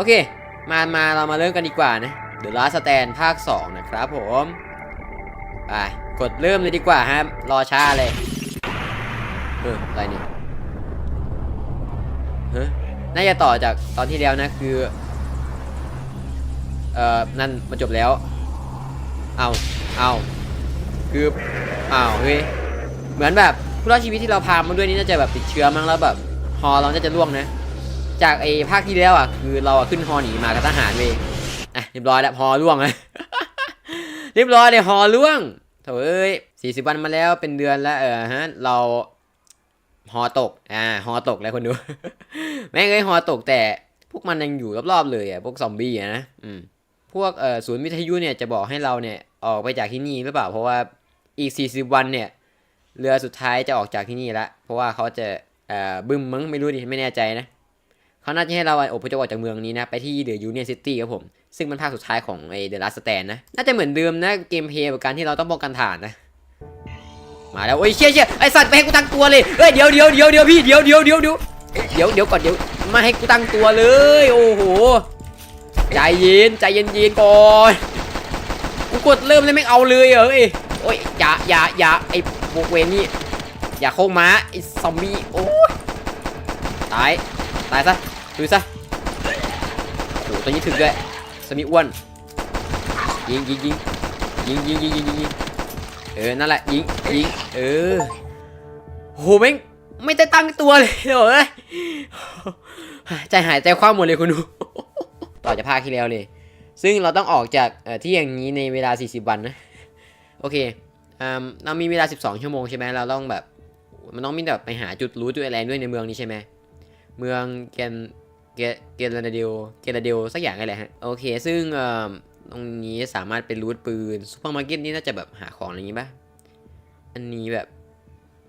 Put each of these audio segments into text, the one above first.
โอเค มามาเรามาเริ่มกันดีกว่านะ The Last Stand ภาค 2 นะครับผม ไป กดเริ่มเลยดีกว่าฮะ รอช้าเลย เอออะไรเนี่ยเฮ้ยน่าจะต่อจากตอนที่แล้วนะ คือ เอ่อ นั่นมาจบแล้ว เอาเอาคืออ้าวเฮ้ย เหมือนแบบผู้รอดชีวิตที่เราพามาด้วยนี่น่าจะแบบติดเชื้อมั้งแล้วแบบ ฮอเราน่าจะล่วงนะ จากไอ้ภาคที่แล้วอะคือเราอะขึ้นฮอหนีมากับทหารเว้ยอะเรียบร้อยแล้วฮอล่วงเลยเรียบร้อยเลยฮอล่วงโถเอ้ยสี่สิบวันมาแล้วเป็นเดือนแล้วเออฮะเราฮอตกอ่าฮอตกแล้วคนดูแม่งเอ้ยฮอตกแต่พวกมันยังอยู่รอบๆเลยอะพวกซอมบี้อะนะอืมพวกเอ่อศูนย์วิทยุเนี่ยจะบอกให้เราเนี่ยออกไปจากที่นี่หรือเปล่า เพราะว่าอีก 40 วันเนี่ยเรือสุดท้ายจะออกจากที่นี่ละเพราะว่าเขาจะเอ่อบึ้มมั้งไม่รู้ดิไม่แน่ใจนะ เขาน่าจะให้เราอพยพออกจากเมืองนี้นะ ไปที่เดอะยูเนียนซิตี้ครับผม ซึ่งมันภาคสุดท้ายของไอเดอะลัสแตนนะ น่าจะเหมือนเดิมนะเกมเพลย์กับการที่เราต้องป้องกันฐานนะ มาแล้วโอ้ยเชี่ยเชี่ยไอสัตว์ไปให้กูตั้งตัวเลยเฮ้ยเดี๋ยวเดี๋ยวเดี๋ยวเดี๋ยวพี่เดี๋ยวเดี๋ยวเดี๋ยวเดี๋ยวเดี๋ยวเดี๋ยวก่อนเดี๋ยวมาให้กูตั้งตัวเลย โอ้โหใจเย็นใจเย็นเย็นก่อนกูกดเริ่มเลยไม่เอาเลยเอ้ยโอ้ยอย่าอย่าอย่าไอพวกเวนี่อย่าเข้ามาไอซอมบี้โอ้ยตายตายซะ ดูซะโอ้โหตัวนี้ถึงด้วยสมิอ้วนยิงยิงยิงยิงยิงยิงยิงยิงเออนั่นแหละยิงยิงเออโหแม่งไม่ได้ตั้งตัวเลยโอ้ยใจหายใจคว่ำหมดเลยคุณดูต่อจากภาคที่แล้วเลย ซึ่งเราต้องออกจากที่อย่างนี้ในเวลา 40 วันนะโอเคอ่าเรามีเวลา 12 ชั่วโมงใช่ไหมเราต้องแบบมันต้องมีแบบไปหาจุดรู้จุดอะไรด้วยในเมืองนี้ใช่ไหมเมืองเกน เกเกลาเดลเกลาเดลสักอย่างอะไรฮะโอเค ซึ่งตรงนี้สามารถเป็นรูทปืนซูเปอร์มาร์เก็ตนี่น่าจะแบบหาของอะไรอย่างงี้ป่ะอันนี้แบบ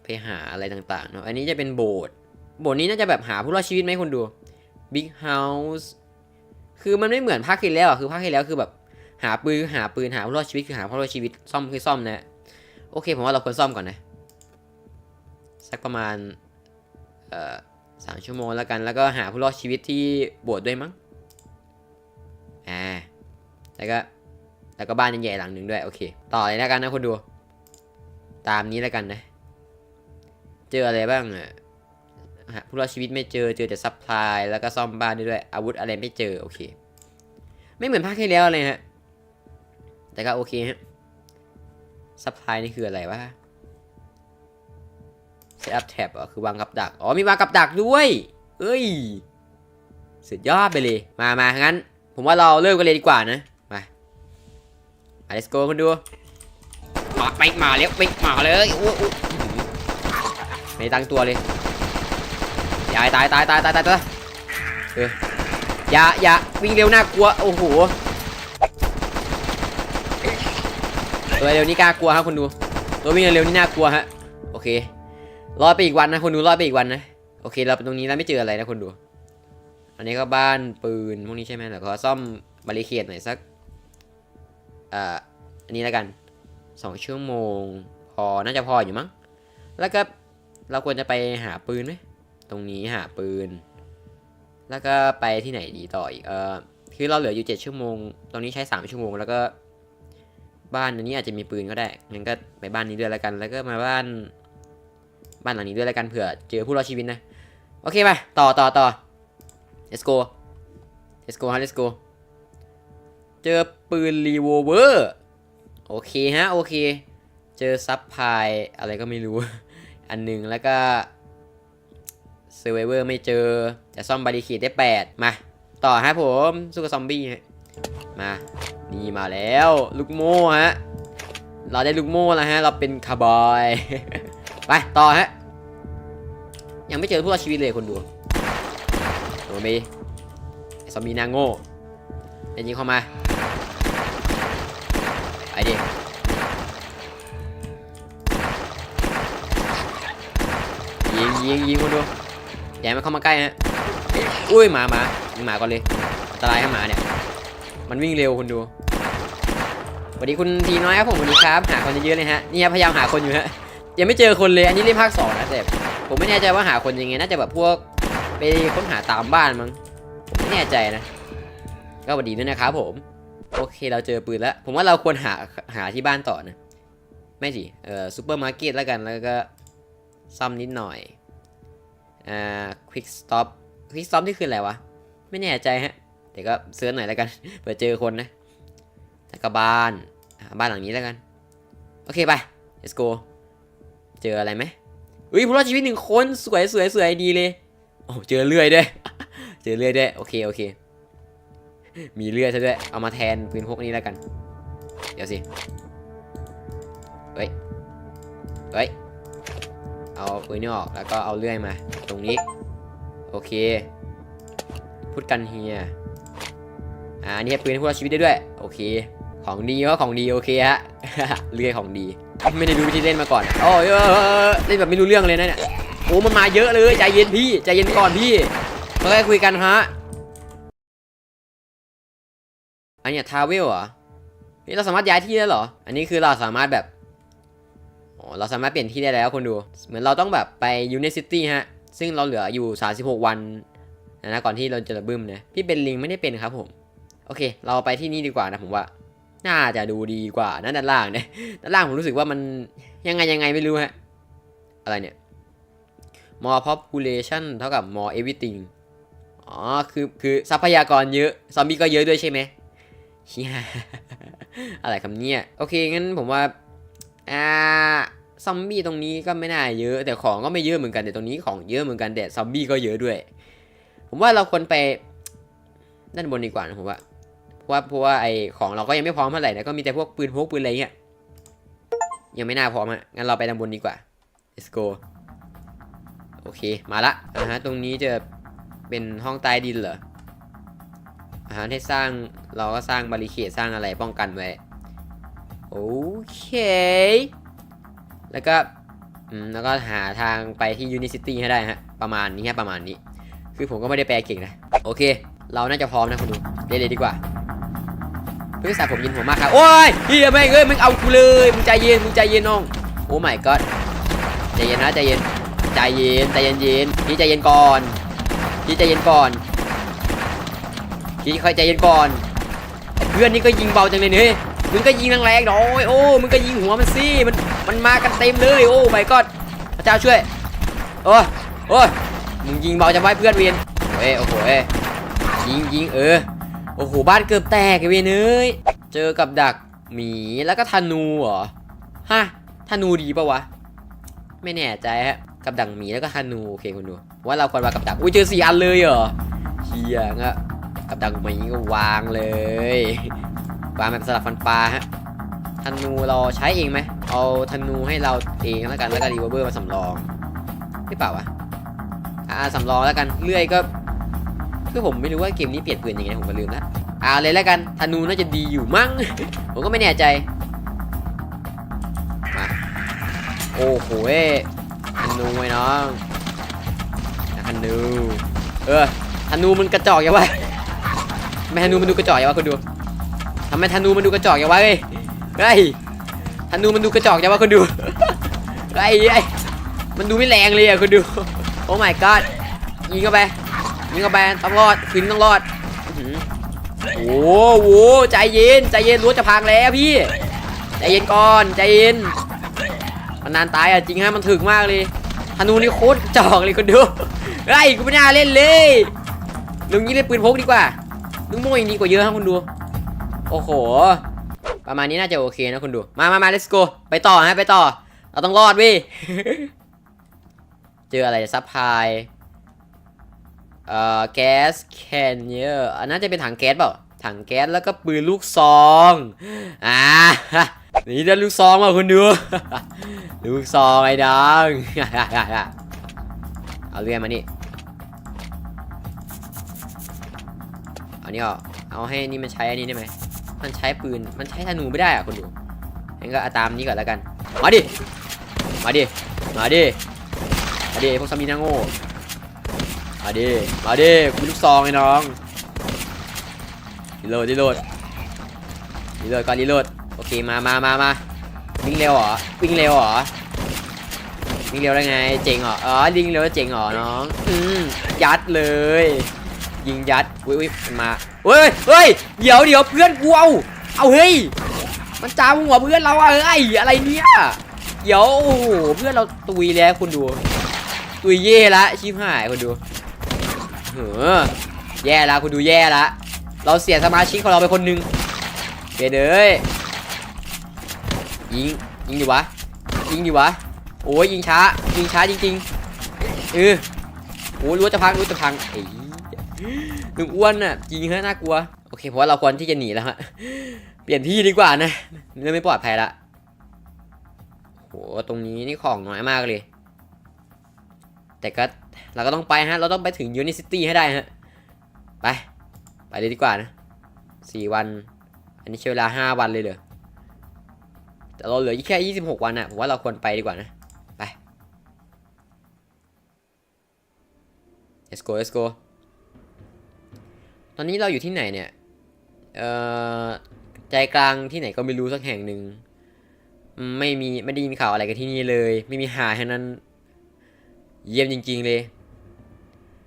ไปหาอะไรต่างๆเนาะอันนี้จะเป็นโบสถ์โบสถ์นี้น่าจะแบบหาผู้รอดชีวิตไหมคนดู Big House คือมันไม่เหมือนภาคที่แล้วอะคือภาคที่แล้วคือแบบหาปืนหาปืนหาผู้รอดชีวิตคือหาผู้รอดชีวิตซ่อมคือซ่อมนะโอเคผมว่าเราควรซ่อมก่อนนะสักประมาณเอ่อ สามชั่วโมงแล้วกัน แล้วก็หาผู้รอดชีวิตที่บสถ์ด้วยมั้ง อ่า แล้วก็ แล้วก็บ้านใหญ่ๆหลังหนึ่งด้วย โอเค ต่อเลยแล้วกันนะคนดู ตามนี้แล้วกันนะ เจออะไรบ้างอะผู้รอดชีวิตไม่เจอ เจอแต่ซัพพลาย แล้วก็ซ่อมบ้านด้ด้วย อาวุธอะไรไม่เจอ โอเค ไม่เหมือนภาคที่แล้วเลยฮะ แต่ก็โอเคฮะ ซัพพลายนี่คืออะไรวะ เซตอัพแท็บอะคือวางกับดัก อ๋อมีวางกับดักด้วย เอ้ยสุดยอดไปเลย มามางั้น ผมว่าเราเริ่มกันเลยดีกว่านะ มา มา let's go คุณดู มาไปมาแล้วไปมาเลยโอ้โอ้ไม่ตั้งตัวเลยอย่าตายตายตายตายตายตายเอออย่าอย่าวิ่งเร็วน่ากลัว โอ้โหตัวเร็วนี่กล้ากลัวครับคุณดู ตัววิ่งเร็วนี่น่ากลัวฮะ โอเค รอไปอีกวันนะคนดูรอไปอีกวันนะโอเคเราไปตรงนี้แล้วไม่เจออะไรนะคนดู อันนี้ก็บ้านปืนพวกนี้ใช่ไหมแล้วก็ซ่อมบาริเคดหน่อยสักอ่าอันนี้แล้วกันสองชั่วโมง พอน่าจะพออยู่มั้งแล้วก็เราควรจะไปหาปืนไหมตรงนี้หาปืน แล้วก็ไปที่ไหนดีต่ออีกเออคือเราเหลืออยู่เจ็ดชั่วโมง ตรงนี้ใช้สามชั่วโมง แล้วก็ บ้านอันนี้อาจจะมีปืนก็ได้งั้นก็ไปบ้านนี้ด้วยแล้วกัน แล้วก็มาบ้าน บ้านหลังนี้ด้วยแล้วกันเผื่อเจอผู้รอดชีวิตนะ โอเคไปต่อต่อต่อ let's go let's go ฮะ let's go เจอปืนรีโวเวอร์โอเคฮะ โอเค เจอซับพายอะไรก็ไม่รู้ อันหนึ่งแล้วก็เซอร์ไวเวอร์ไม่เจอแต่ซ่อมบาริคดได้ 8 มา ต่อฮะผม สู้กับซอมบี้ฮะมา นี่มาแล้ว ลูกโม่ฮะ เราได้ลูกโม่แล้วฮะ เราเป็นคาร์บอย ไปต่อฮะ ยังไม่เจอผู้รอดชีวิตเลยคนดูโดมีไอ้ซอมบี้นางโง่ไอ้ยิงเข้ามาไปดิยิงยิงยิงคนดูอย่าให้มันเข้ามาใกล้ฮะอุ้ยหมาหมายิงหมาก่อนเลยอันตรายให้หมาเนี่ย มันวิ่งเร็วคนดูสวัสดีคุณทีน้อยครับผมสวัสดีครับ หาคนเยอะๆเลยฮะนี่พยายามหาคนอยู่ฮะ ยังไม่เจอคนเลยอันนี้เล่นภาคสองนะแต่ผมไม่แน่ใจว่าหาคนยังไงน่าจะแบบพวกไปค้นหาตามบ้านมั้งผมไม่แน่ใจนะ ก็สวัสดีด้วยนะครับผม โอเคเราเจอปืนแล้ว ผมว่าเราควรหาหาที่บ้านต่อนะไม่สิเอ่อซูเปอร์มาร์เก็ตแล้วกันแล้วก็ซ่อมนิดหน่อยอ่าควิกสต็อปควิกสต็อปนี่คืออะไรวะไม่แน่ใจฮะเดี๋ยวก็เสิร์ชหน่อยแล้วกันเผื่อเจอคนนะแล้วก็บ้านบ้านหลังนี้แล้วกัน โอเคไป let's go เจออะไรไหมอุ้ยผู้รอดชีวิตหนึ่งคนสวยสวยสวยดีเลยโอ้เจอเลื่อยด้วย เจอเลื่อยด้วยโอเคโอเค มีเลื่อยซะด้วยเอามาแทนปืนพวกนี้แล้วกัน เดี๋ยวสิเฮ้ยเฮ้ยเอาปืนนี้ออกแล้วก็เอาเลื่อยมา ตรงนี้ โอเค พูดกันเฮียอ่าอันนี่ปืนให้พวกเราชีวิตได้ด้วย โอเค ของดีก็ของดีโอเคฮะเลื่อยของดี ไม่ได้รู้วิธีเล่นมาก่อนโอ้ยเล่นแบบไม่รู้เรื่องเลยนะเนี่ยโอ้มันมาเยอะเลยใจเย็นพี่ใจเย็นก่อนพี่ค่อยคุยกันฮะอันเนี้ยทาวเวลเหรอนี่เราสามารถย้ายที่ได้เหรอ อันนี้คือเราสามารถแบบอ๋อเราสามารถเปลี่ยนที่ได้แล้วคนดู เหมือนเราต้องแบบไปยูเนซิตี้ฮะ ซึ่งเราเหลืออยู่ 36 วันนะนะก่อนที่เราจะระบึ้มนะพี่เป็นลิงไม่ได้เป็นครับผม โอเค เราไปที่นี่ดีกว่านะผมว่า น่าจะดูดีกว่านะด้านล่างเนี่ยด้านล่างผมรู้สึกว่ามันยังไงยังไงไม่รู้ฮะอะไรเนี่ย more population เท่ากับ more everything อ๋อคือคือทรัพยากรเยอะซอมบี้ก็เยอะด้วยใช่ไหมเฮียอะไรคำเนี้ยโอเคงั้นผมว่าอ่าซอมบี้ตรงนี้ก็ไม่น่าเยอะ แต่ของก็ไม่เยอะเหมือนกันแต่ตรงนี้ของเยอะเหมือนกันแต่ซอมบี้ก็เยอะด้วย ผมว่าเราควรไปด้านบนดีกว่านะผมว่า ว่าเพราะว่าไอของเราก็ยังไม่พร้อมเท่าไหร่นะก็มีแต่พวกปืนพวกปืนอะไรเงี้ยยังไม่น่าพร้อมอะงั้นเราไปด้านบนดีกว่า let's go โอเคมาละอ่าฮะตรงนี้จะเป็นห้องใต้ดินเหรออาหารที่สร้างเราก็สร้างบาริเคดสร้างอะไรป้องกันไว้โอเค แล้วก็อืมแล้วก็หาทางไปที่ยูนิซิตี้ให้ได้ฮะประมาณนี้ฮะประมาณนี้ คือผมก็ไม่ได้แปลเก่งนะ โอเค เราน่าจะพร้อมนะคุณดูเล่นเลยดีกว่า พื่อสาผมยินหัวมากครับโอ้ยเฮียแม่งเอ้ยมึงเอากูเลยมึงใจเย็นมึงใจเย็นน้องโอ้ my god ใจเย็นนะใจเย็นใจเย็นใจเย็นเย็นพี่ใจเย็นก่อนพี่ใจเย็นก่อนพี่ค่อยใจเย็นก่อนเพื่อนนี่ก็ยิงเบาจังเลยเนี่ยเฮ้ยมึงก็ยิงแรงๆหน่อยโอ้มึงก็ยิงหัวมันสิมันมันมากันเต็มเลยโอ้ my god พระเจ้าช่วยโอ้ยโอ้ยมึงยิงเบาจะไว้เพื่อนเวียนเฮ้ยโอ้โหเอ้ยยิงยิงเออ โอ้โหบ้านเกือบแตกไอ้เวียนเอ้ยเจอกับดักหมีแล้วก็ธนูเหรอฮะธนูดีปะวะ ไม่แน่ใจฮะกับดักหมีแล้วก็ธนูโอเคคุณดู ว่าเราควรวางกับดักอุ้ยเจอสี่อันเลยเหรอเฮียงะกับดักหมีก็วางเลยวางแบบสลับฟันปลาฮะธนูเราใช้เองไหมเอาธนูให้เราเองแล้วกันแล้วก็รีเวอร์เบอร์มาสำรองไม่เปล่าวะอ่าสำรองแล้วกันเลื่อยก็ คือผมไม่รู้ว่าเกมนี้เปลี่ยนปืนยังไงผมก็ลืมละเอาเลยแล้วกันธนูน่าจะดีอยู่มั้ง ผมก็ไม่แน่ใจ มา โอ้โหธนูไว้น้องธนูเออธนูมันกระจอกอย่าวะทำไมธนูมันดูกระจอกอย่าวะคุณดูทำไมธนูมันดูกระจอกอย่าวะเฮ้ยเฮ้ยธนูมันดูกระจอกอย่าวะคุณดูเฮ้ยเฮ้ยมันดูไม่แรงเลยอะคุณดู โอ้ my god ยิงเข้าไป ยิงเข้าไปต้องรอดคืนต้องรอดโอ้โหใจเย็นใจเย็นรั้วจะพังแล้วพี่ใจเย็นก่อนใจเย็นมันนานตายอะจริงฮะมันถึกมากเลยธนูนี่โคตรจอกเลยคุณดูเฮ้กูไม่น่าเล่นเลยลุงนี้เล่นปืนพกดีกว่าลุงโม่ยังดีกว่าเยอะครับคุณดู โอ้โห ประมาณนี้น่าจะโอเคนะคุณดู มามามา let's go ไปต่อฮะไปต่อ เราต้องรอดวิเจออะไรซัพพาย เอ่อแก๊สแคนเนอร์อันนั้นจะเป็นถังแก๊สเปล่าถังแก๊สแล้วก็ปืนลูกซองอ่านี่ได้ลูกซองมาคุณดู ลูกซองไอ้ดังเอาเรื่อยมานี่เอานี่ออกเอาให้นี่มันใช้อันนี้ได้ไหมมันใช้ปืนมันใช้ธนูไม่ได้อะคุณดูงั้นก็อาตามนี้ก่อนแล้วกัน มาดิ มาดิ มาดิ มาดิพวกสามีนาโง่ มาดิ มาดิกูมีลูกซองไอ้น้องรีโหลดรีโหลดรีโหลดก่อนรีโหลดโอเคมามามามาวิ่งเร็วเหรอวิ่งเร็วเหรอวิ่งเร็วได้ไงเจ๋งเหรออ๋อวิ่งเร็วเจ๋งเหรอน้องอืมยัดเลย ยิงยัดอุ้ยอุ้ยมันมาเฮ้ยเฮ้ยเดี๋ยวเดี๋ยวเพื่อนกูเอาเอาเฮ้ยมันจ้าหัวเพื่อนเราอะเอ้ยอะไรเนี่ยเดี๋ยวโอ้โหเพื่อนเราตุยแล้วคุณดูตุยเย่ละชิบหายคุณดู เออแย่ละคุณดูแย่ละเราเสียสมาชิกของเราไปคนหนึงเกเด้ยยิงยิงดิวะยิงดิวะโอ้ยยิงช้ายิงช้าจริงๆเออโอ้ยรู้จะพังรู้จะพังไอ้หนึ่งอ้วนน่ะจริงฮะน่ากลัวโอเคเพราะว่าเราควรที่จะหนีแล้วฮะเปลี่ยนที่ดีกว่านะเรื่องไม่ปลอดภัยละโหตรงนี้นี่ของน้อยมากเลย แต่ก็ เราก็ต้องไปฮะ เราต้องไปถึงยูนิซิตี้ให้ได้ฮะ ไป ไปเลยดีกว่านะสี่วัน อันนี้ใช้เวลาห้าวันเลยเหรอแต่เราเหลือแค่ยี่สิบหกวันอะผมว่าเราควรไปดีกว่านะ ไป let's go let's go ตอนนี้เราอยู่ที่ไหนเนี่ย เอ่อ ใจกลางที่ไหนก็ไม่รู้สักแห่งหนึ่ง ไม่มี ไม่ได้ยินข่าวอะไรกันที่นี่เลย ไม่มีหาแค่นั้น เยี่ยมจริง ๆ เลย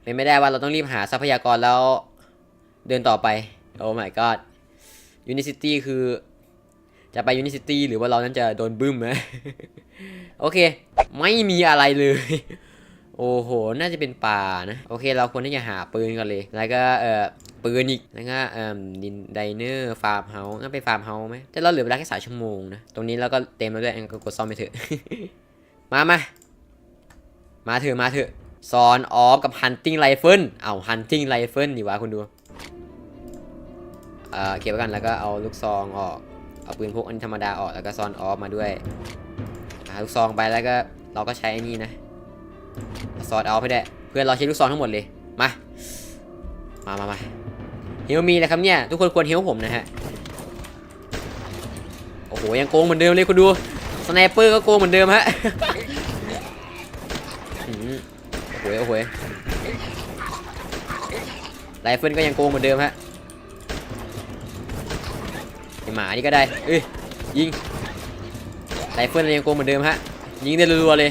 เป็นไม่ได้ว่าเราต้องรีบหาทรัพยากรแล้ว เดินต่อไป โอ้ my god Unicity คือ จะไป Unicity หรือว่าเรานั้นจะโดนบึ้มไหมโอเค ไม่มีอะไรเลย โอ้โห น่าจะเป็นป่านะ โอเค เราควรที่จะหาปืนกันเลย แล้วก็เอ่อปืนอีก แล้วก็เอ่อดินไดเนอร์ฟาร์มเฮาส์งั้นไปฟาร์มเฮาส์ไหมแต่เราเหลือเวลาแค่สามชั่วโมงนะ ตรงนี้เราก็เต็มแล้วด้วยก็กดซ่อมไปเถอะ มามา มาเถอะมาเถอะซอนออฟกับฮันติงไรเฟิลเอาฮันติงไรเฟิลดีวะคุณดูเอ่อเก็บไว้กันแล้วก็เอาลูกซองออก เอาปืนพกอันธรรมดาออกแล้วก็ซอนออฟมาด้วยาลูกซองไปแล้วก็เราก็ใช้อ้นี่นะซอดเอาไปได้ เพื่อนเราใช้ลูกซองทั้งหมดเลย มา มามามาเฮลมีนะครับเนี่ยทุกคนควรเฮลผมนะฮะ โอ้โหยังโกงเหมือนเดิมเลยคุณดู สไนเปอร์ก็โกงเหมือนเดิมฮะ โอ้โหโอ้โหไรเฟิลก็ยังโกงเหมือนเดิมฮะไอหมานี่ก็ได้เอ้ยยิงไรเฟิลยังโกงเหมือนเดิมฮะยิงได้รัวๆเลย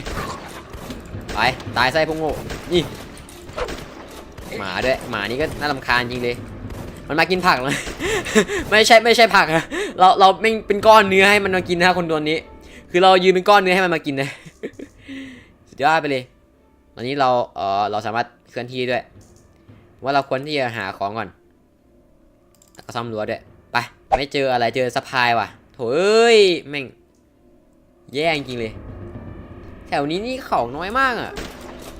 ไปตายไส้พวกโง่นี่หมาด้วยหมานี่ก็น่ารำคาญจริงเลยมันมากินผักเลยไม่ใช่ไม่ใช่ผักนะเราเราไม่เป็นก้อนเนื้อให้มันมากินนะคนตัวนี้ คือเรายืนเป็นก้อนเนื้อให้มันมากินนะสุดยอดไปเลย ตอนนี้เราเออเราสามารถเคลื่อนที่ด้วย ว่าเราควรที่จะหาของก่อนแล้วก็ซ่อมรั้วด้วยไปไม่เจออะไรเจอสะพายว่ะโถเอ้ยแม่งแย่จริงเลย แถวนี้นี่ของน้อยมากอะ่ะ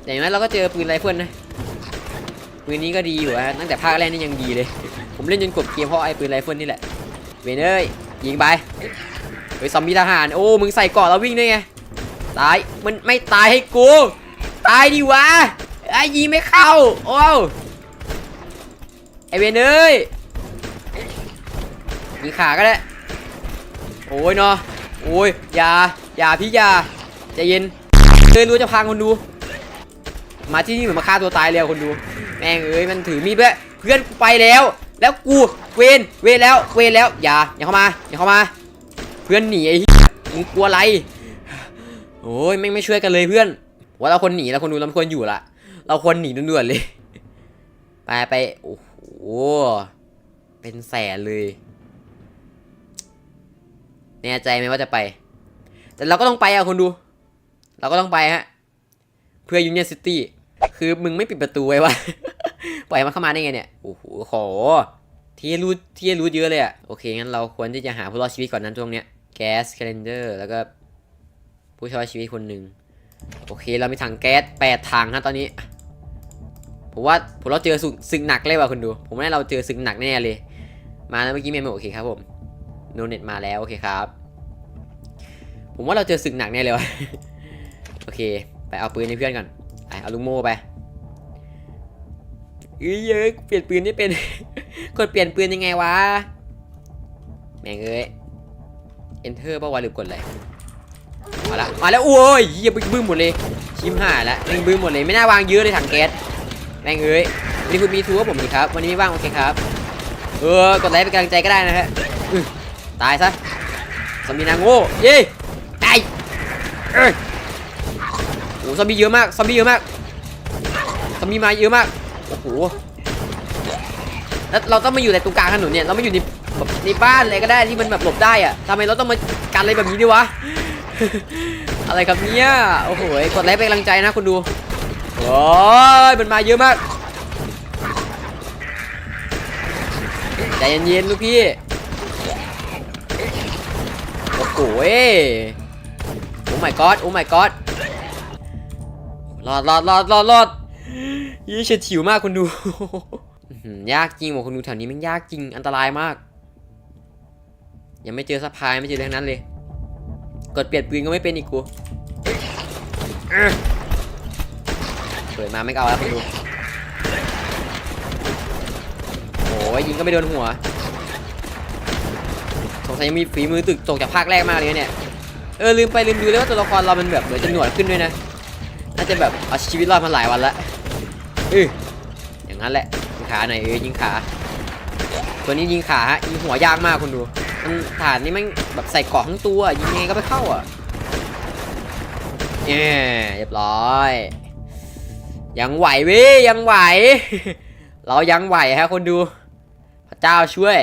แต่อย่างนั้นเราก็เจอปืนไรเฟิลนะปืนนี้ก็ดีอยู่นะตั้งแต่ภาคแรกนี่ยังดีเลย ผมเล่นจนกบเกมเพราะไอ้ปืนไรเฟิลนี่แหละเวนเอ้ยยิงไปเฮ้ยซอมบี้ทหารโอ้มึงใส่เกาะแล้ววิ่งได้ไงตายมันไม่ตายให้กู ตายดิวะไอ้ยิงไม่เข้า โอ้ไอเวนเอ้ยยิงขาก็ได้โอ้ยเนาะโอ้ยอย่าอย่าพี่อย่าใจเย็นเดินรู้จะพังคนดู มาที่นี่เหมือนมาฆ่าตัวตายเลยคนดู แม่งเอ้ยมันถือมีดเพื่อนเพื่อนกูไปแล้ว แล้วกูเวนเวนแล้วเวนแล้วอย่าอย่าเข้ามาอย่าเข้ามา เพื่อนหนีไอ้มึงกลัวอะไรโอ้ยแม่งไม่ช่วยกันเลยเพื่อน ว่าเราควรหนีเราควรดูเราควรอยู่ละเราควรหนีด่วนๆเลย ไปไปโอ้โหเป็นแสนเลยแน่ใจไหมว่าจะไป แต่เราก็ต้องไปอะคนดู เราก็ต้องไปฮะ เพื่อยูเนียนซิตี้คือมึงไม่ปิดประตูไว้วะปล่อยมันเข้ามาได้ไงเนี่ยโอ้โหขอที่รู้ที่รู้เยอะเลยอะโอเคงั้นเราควรที่จะหาผู้รอดชีวิตก่อนนั้นช่วงเนี้ยแก๊สแคลนเดอร์แล้วก็ผู้ช่วยชีวิตคนหนึ่ง โอเคเรามีถังแก๊สแปดถังฮะตอนนี้ ผมว่าผมเราเจอศึกศึกหนักเลยว่ะคุณดู ผมว่าเราเจอศึกหนักแน่เลย มาแล้วเมื่อกี้เมมโอเคครับผมโนเน็ตมาแล้วโอเคครับ ผมว่าเราเจอศึกหนักแน่เลยวะโอเค ไปเอาปืนให้เพื่อนก่อนไปเอาลูกโม่ไปเอ้ยเยอะเปลี่ยนปืนไม่เป็นกดเปลี่ยนปืนยังไงวะแม่งเอ้ย enter ป่าวะหรือกดอะไร มาละมาแล้วโอ้ยเหี้ยบึ้มหมดเลยชิมหายแล้วแม่งบึ้มหมดเลยไม่น่าวางเยอะเลยถังแก๊สแม่งเอ้ยวันี่คุณมีทัวร์ผมนี่ครับ วันนี้ไม่ว่างโอเคครับ เออกดไลค์เป็นกำลังใจก็ได้นะฮะตายซะสมีนาโง่เย้ตายเอ้ยโอ้ซอมบี้เยอะมากซอมบี้เยอะมากซอมบี้มาเยอะมากโอ้โหแล้วเราต้องมาอยู่ในตรงกลางถนนเนี่ยเราไม่อยู่ในแบบในบ้านอะไรก็ได้ที่มันแบบหลบได้อะทำไมเราต้องมากันอะไรแบบนี้ด้วยวะ อะไรครับเนี่ยโอ้โหกดไลค์เป็นกำลังใจนะคุณดูโอ้ยมันมาเยอะมากใจเย็นๆลูกพี่โอ้โหเอ้ยโอ้ my god โอ้ my god รอดรอดรอดรอดรอดยี่เฉียดฉิวมากคุณดูยากจริงว่ะคุณดูแถวนี้มันยากจริงอันตรายมาก ยังไม่เจอสะพายไม่เจอเรื่องนั้นเลย กดเปลี่ยนปืนก็ไม่เป็นอีกกูอื้อเปิดมาไม่เอาแล้วคุณดูโอ้ยยิงก็ไม่โดนหัว สงสัยยังมีฝีมือตึกตกจากภาคแรกมากเลยเนี่ย เออลืมไปลืมดูเลยว่าตัวละครเรามันแบบเหมือนจะหนวดขึ้นด้วยนะ น่าจะแบบเอาชีวิตรอดมาหลายวันละอออย่างนั้นแหละยิงขาหน่อยเออยิงขา ตัวนี้ยิงขาฮะยิงหัวยากมากคุณดูมันฐานนี่มันแบบใส่เกาะทั้งตัวยิงไงก็ไม่เข้าอะเนี่ยเรียบร้อย ยังไหวเว้ยยังไหว เรายังไหวฮะคนดู พระเจ้าช่วย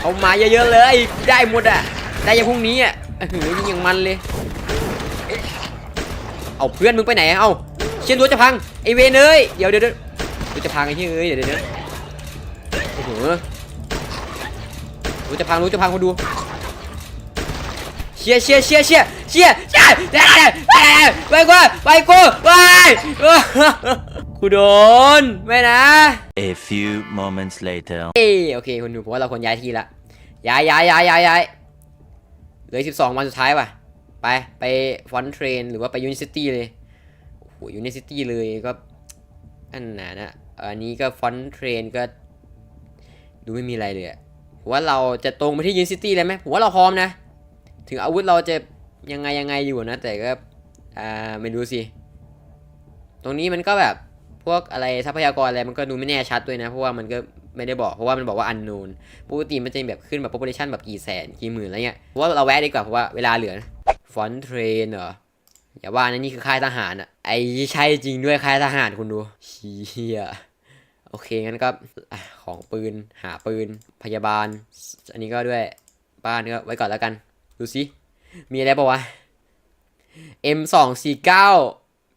เอามาเยอะๆเลย ได้หมดอะ ได้ยังพรุ่งนี้อะอื้อหือยิงอย่างมันเลย เอาเพื่อนมึงไปไหนเอาเชียนรั้วจะพังไอเวนเอ้ยเดี๋ยวเดี๋ยวเดี๋ยวจะพังไอ้ที่เอ้ยเดี๋ยวเดี๋ยวเดี๋ยวโอ้โหูจะพังรู้จะพังคุณดูเชี่ยเชี่ยเชี่ยเชี่ยเชี่ยเชี่ยไปกูไปกูไปกูโดนไม่นะ A few moments later เอ้โอเคคุณดูผมว่าเราควรย้ายที่ละย้ายย้ายย้ายย้ายเหลือสิบสองวันสุดท้ายว่ะ ไปไปฟอนเทรนหรือว่าไปยูนิซิตี้เลยโอ้โหยูนิซิตี้เลยก็อันไหนนะอันนี้ก็ฟอนเทรนก็ดูไม่มีอะไรเลยอะ ผมว่าเราจะตรงไปที่ยูนซิตี้เลยไหมผมว่าเราพร้อมนะ ถึงอาวุธเราจะยังไงยังไงอยู่นะ แต่ก็อ่าไม่รู้สิ ตรงนี้มันก็แบบพวกอะไรทรัพยากรอะไรมันก็ดูไม่แน่ชัดด้วยนะ เพราะว่ามันก็ไม่ได้บอกเพราะว่ามันบอกว่า unknown ปกติมันจะแบบขึ้นแบบ population แบบกี่แสนกี่หมื่นอะไรเงี้ยเพราะว่าเราแวะดีกว่าเพราะว่าเวลาเหลือฟอนเทรนเหรออย่าว่านะนี่คือค่ายทหารอะไอ้ใช่จริงด้วยค่ายทหารคุณดูเชี่ย โอเคงั้นก็ของปืนหาปืนพยาบาล อันนี้ก็ด้วยบ้านก็ไว้ก่อนแล้วกัน ดูสิมีอะไรปะวะ M249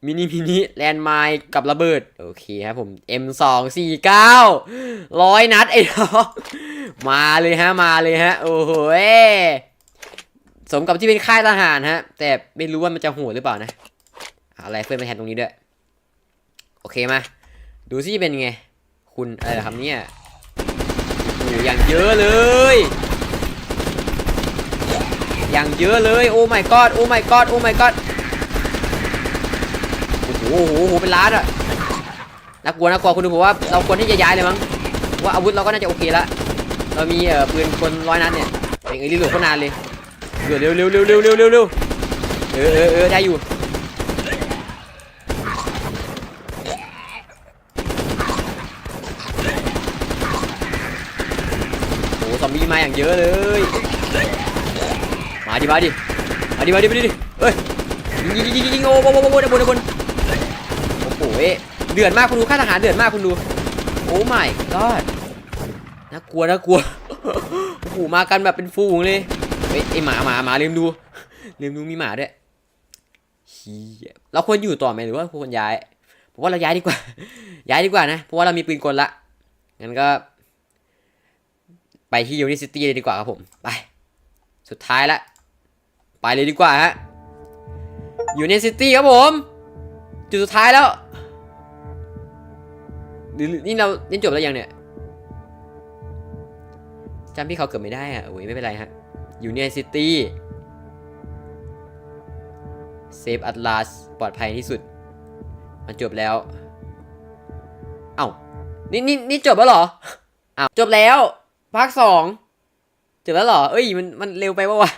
มินิมินิแลนด์ไมล์กับระเบิด โอเคครับผม M249 ร้อยนัดไอ้น้อมาเลยฮะมาเลยฮะ โอ้โหสมกับที่เป็นค่ายทหารฮะ แต่ไม่รู้ว่ามันจะโหดหรือเปล่านะอะไรเฟิร์นมาแทนตรงนี้ด้วย โอเคมา ดูซิเป็นไง คุณอะไรครับเนี่ยอยู่อย่างเยอะเลย อย่างเยอะเลย โอ้ไม่กอดโอ้ไม่กอดโอ้ไม่กอดโอ้โหโอ้โหเป็นล้านอะน่ากลัวน่ากลัวคุณดูผมว่าเราควรที่จะย้ายเลยมั้งว่าอาวุธเราก็น่าจะโอเคละเรามีเอ่อปืนคนร้อยนัดเนี่ยเองเอ็รีบหลบก็นานเลยเรือเร็วเร็วเร็วเร็วเร็วเร็วเออเออเออได้อยู่ อย่างเยอะเลย มาดิมาดิมาดิมาดิมาดิดิเฮ้ยยิงยิงยิงยิงโอ้โหโอ้โหโอ้โหด้านบนด้านบนโอ้โหเดือดมากคุณดูค่าทหารเดือดมากคุณดูโอ้ my god น่ากลัวน่ากลัวโอ้โหมากันแบบเป็นฟูงเลยเฮ้ยไอหมาหมาหมาลืมดูลืมดูมีหมาด้วยฮียเราควรอยู่ต่อไหมหรือว่าควรย้ายผมว่าเราย้ายดีกว่า ย้ายดีกว่านะเพราะว่าเรามีปืนกลละงั้นก็ ไปที่ยูนิซิตี้เลยดีกว่าครับผม ไป สุดท้ายละ ไปเลยดีกว่าฮะยูนิซิตี้ครับผม จุดสุดท้ายแล้วนี่เราเล่นจบแล้วยังเนี่ยจำพี่เขาเกิดไม่ได้อะโอ้ยไม่เป็นไรฮะยูเนียนซิตี้เซฟอัตลาสปลอดภัยที่สุด มันจบแล้ว เอ้านี่นี่นี่จบแล้วเหรออ้าวจบแล้ว ภาคสองจบแล้วเหรอ เอ้ย มัน มันเร็วไปปะวะ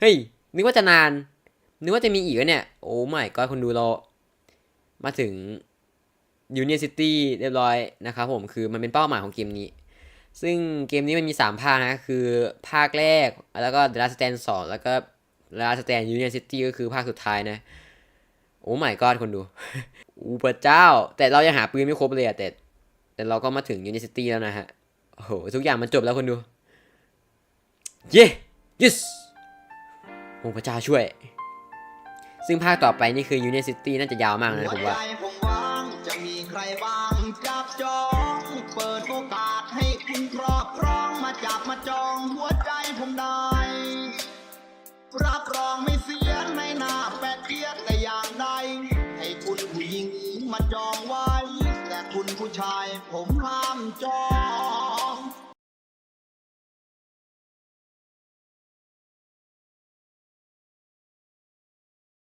เฮ้ย นึกว่าจะนาน นึกว่าจะมีอีกวเนี่ย โอ้ไม่ก็คนดูเรา มาถึง Union City เรียบร้อยนะครับผม คือมันเป็นเป้าหมายของเกมนี้ ซึ่งเกมนี้มันมี 3 ภาคนะ คือภาคแรก แล้วก็ The Last Stand 2 แล้วก็ The Last Stand Union City ก็คือภาคสุดท้ายนะ โอ้ my god คนดูอูพระเจ้า แต่เรายังหาปืนไม่ครบเลยอะแต่ แต่เราก็มาถึง Union City แล้วนะฮะ โอ้โหทุกอย่างมันจบแล้วคนดู เย้ yes โอ้พระเจ้าช่วย ซึ่งภาคต่อไปนี่คือ Union City น่าจะยาวมากนะผมว่าจผมว่างจะมีใครบ้างจับจองเปิดโอกาสให้คุณครอบครองมาจับมาจองหัวใจผมได้รับรองไม่เสียในหน้าแปดเทียแต่อย่างใดให้คุณผู้หญิงมาจองไว้ แต่คุณผู้ชายผมห้ามจอง